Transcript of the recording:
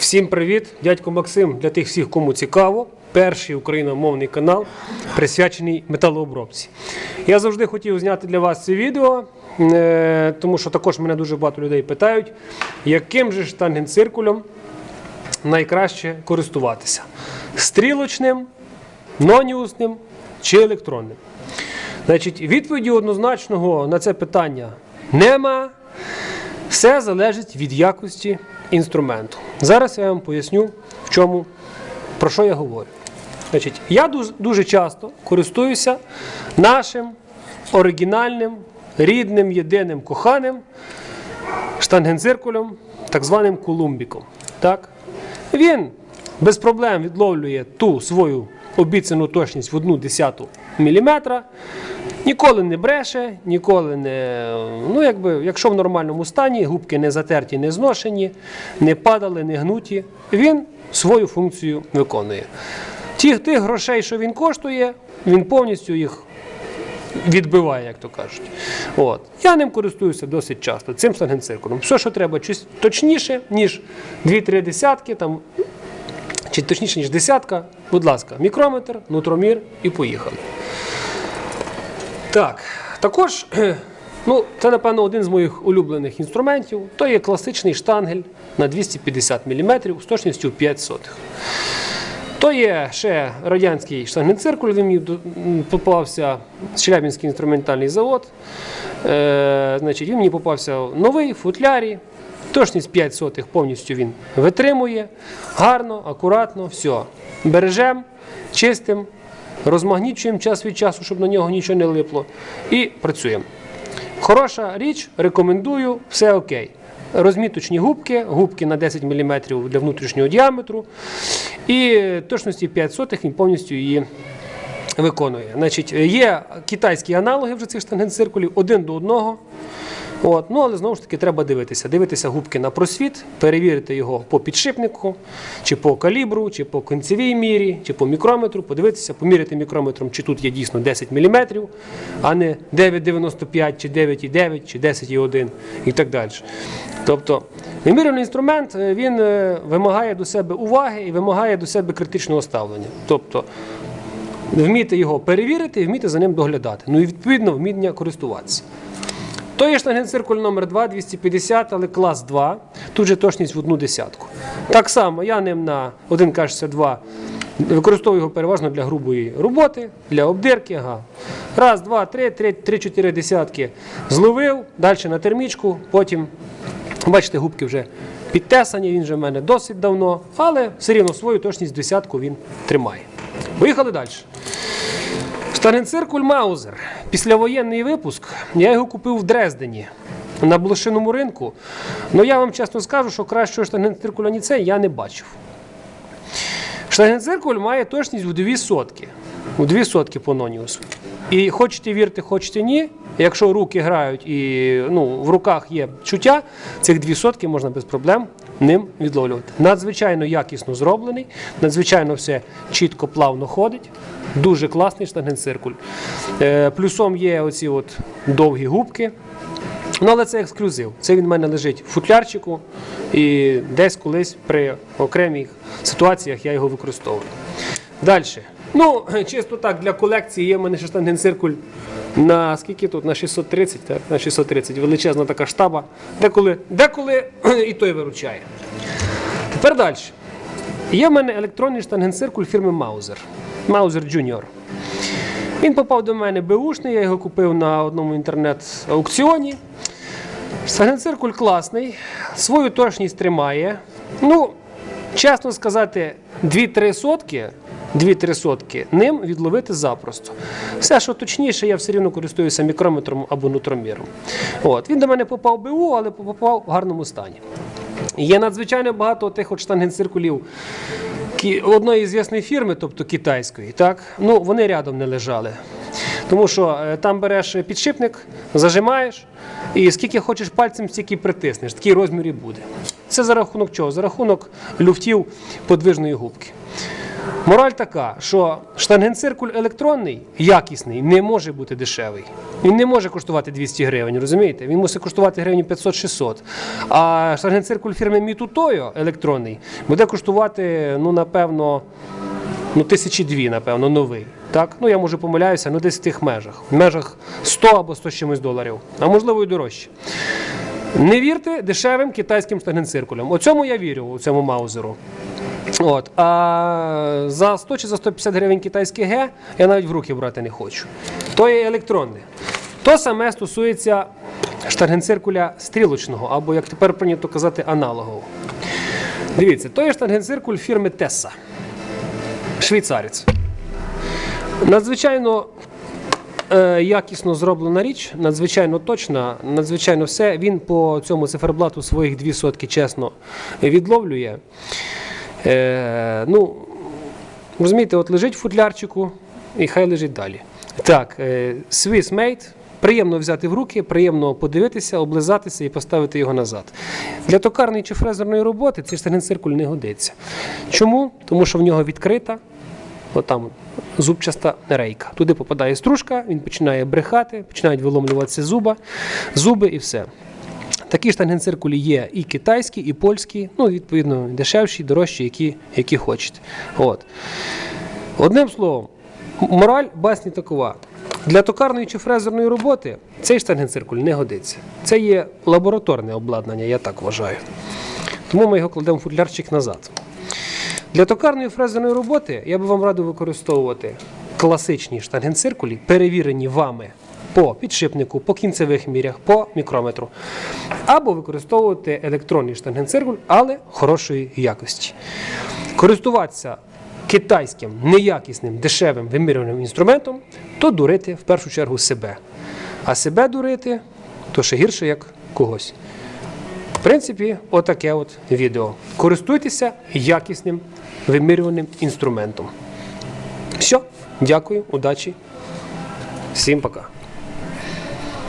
Всім привіт, дядько Максим. Для тих всіх, кому цікаво, перший україномовний канал присвячений металообробці. Я завжди хотів зняти для вас це відео, е, тому що також мене дуже багато людей питають, яким же ж тангенциркулем найкраще користуватися: стрілочним, ноніусним чи електронним. Значить, відповіді однозначного на це питання нема. Все залежить від якості інструменту. Зараз я вам поясню, в чому, про що я говорю. Значить, я дуже, часто користуюся нашим оригінальним, рідним, єдиним, коханим штангенциркулем, так званим кулумбіком. Так? Він без проблем відловлює ту свою обіцяну точність в одну десяту міліметра. Ніколи не бреше, ніколи не. Ну, якби, якщо в нормальному стані, губки не затерті, не зношені, не падали, не гнуті, він свою функцію виконує. Ті, тих грошей, що він коштує, він повністю їх відбиває, як то кажуть. От. Я ним користуюся досить часто, цим штангенциркулем. Все, що треба точніше, ніж 2-3 десятки, там, чи точніше, ніж десятка, будь ласка, мікрометр, нутромір і поїхали. Так, також, ну, це, напевно, один з моїх улюблених інструментів. То є класичний штангель на 250 мм з точністю 5 сотих. То є ще радянський штангенциркуль, він мені попався Челябінський інструментальний завод. Е, значить, він мені попався новий в футлярі. Точність 5 сотих повністю він витримує. Гарно, акуратно, все. Бережемо, чистим, розмагнічуємо час від часу, щоб на нього нічого не липло. І працюємо. Хороша річ, рекомендую, все окей. Розміточні губки, губки на 10 мм для внутрішнього діаметру. І точності 5 сотих він повністю її виконує. Значить, є китайські аналоги вже цих штангенциркулів один до одного. От. Ну, але знову ж таки треба дивитися. Дивитися губки на просвіт, перевірити його по підшипнику, чи по калібру, чи по кінцевій мірі, чи по мікрометру, подивитися, поміряти мікрометром, чи тут є дійсно 10 мм, а не 9,95, чи 9,9, чи 10,1 і так далі. Тобто, вимірювальний інструмент е, він е, вимагає до себе уваги і вимагає до себе критичного ставлення. Тобто, вміти його перевірити і вміти за ним доглядати. Ну і відповідно вміння користуватися. То є штангенциркуль номер 2 250, але клас 2. Тут же точність в одну десятку. Так само я ним на 1К62 використовую його переважно для грубої роботи, для обдирки. Ага. Раз, два, три, три, три-чотири десятки зловив, далі на термічку, потім, бачите, губки вже підтесані, він вже в мене досить давно, але все рівно свою точність десятку він тримає. Поїхали далі. Штангенциркуль Маузер. Післявоєнний випуск. Я його купив в Дрездені на блошиному ринку. Ну я вам чесно скажу, що кращого штангенциркуля ні цей я не бачив. Штангенциркуль має точність в 2 сотки. У 2 сотки по ноніусу. І хочете вірити, хочете ні. Якщо руки грають і ну, в руках є чуття, цих 2 сотки можна без проблем ним відловлювати. Надзвичайно якісно зроблений, надзвичайно все чітко, плавно ходить. Дуже класний штангенциркуль. Е, плюсом є оці от довгі губки. Ну, але це ексклюзив. Це він в мене лежить в футлярчику, і десь колись при окремих ситуаціях я його використовую. Далі. Ну, чисто так, для колекції є в мене ще штангенциркуль на скільки тут? На 630, так? На 630. Величезна така штаба. Деколи, деколи і той виручає. Тепер далі. Є в мене електронний штангенциркуль фірми Mauser. Mauser Junior. Він попав до мене беушний, я його купив на одному інтернет-аукціоні. Штангенциркуль класний, свою точність тримає. Ну, чесно сказати, 2-3 сотки. 2-3 сотки ним відловити запросто. Все, що точніше, я все рівно користуюся мікрометром або нутроміром. От. Він до мене попав в БУ, але попав в гарному стані. Є надзвичайно багато тих от штангенциркулів одної звісної фірми, тобто китайської, так? Ну, вони рядом не лежали. Тому що е, там береш підшипник, зажимаєш, і скільки хочеш пальцем, стільки притиснеш. Такий розмір і буде. Це за рахунок чого? За рахунок люфтів подвижної губки. Мораль така, що штангенциркуль електронний, якісний, не може бути дешевий. Він не може коштувати 200 гривень, розумієте? Він мусить коштувати гривень 500-600. А штангенциркуль фірми Мітутойо електронний буде коштувати, ну, напевно, ну, тисячі дві, напевно, новий. Так? Ну, я може помиляюся, ну десь в тих межах. В межах 100 або 100 з чимось доларів, а можливо і дорожче. Не вірте дешевим китайським штангенциркулям. У цьому я вірю, у цьому маузеру. От. А за 100 чи за 150 гривень китайське Г я навіть в руки брати не хочу. То є електронне. То саме стосується штангенциркуля стрілочного, або, як тепер прийнято казати, аналогового. Дивіться, то є штангенциркуль фірми Теса. Швейцарець. Надзвичайно е, якісно зроблена річ, надзвичайно точна, надзвичайно все. Він по цьому циферблату своїх дві сотки чесно відловлює. Е, ну, розумієте, от лежить в футлярчику і хай лежить далі. Так, е, Swiss Made. Приємно взяти в руки, приємно подивитися, облизатися і поставити його назад. Для токарної чи фрезерної роботи цей штангенциркуль не годиться. Чому? Тому що в нього відкрита отам зубчаста рейка. Туди попадає стружка, він починає брехати, починають виломлюватися зуба, зуби і все. Такі штангенциркулі є і китайські, і польські, ну, відповідно, дешевші, дорожчі, які, які хочете. От. Одним словом, мораль басні такова. Для токарної чи фрезерної роботи цей штангенциркуль не годиться. Це є лабораторне обладнання, я так вважаю. Тому ми його кладемо в футлярчик назад. Для токарної фрезерної роботи я би вам радив використовувати класичні штангенциркулі, перевірені вами по підшипнику, по кінцевих мірях, по мікрометру. Або використовувати електронний штангенциркуль, але хорошої якості. Користуватися китайським неякісним дешевим вимірюваним інструментом, то дурити в першу чергу себе. А себе дурити то ще гірше, як когось. В принципі, отаке от відео. Користуйтеся якісним вимірюваним інструментом. Все, дякую, удачі. Всім пока.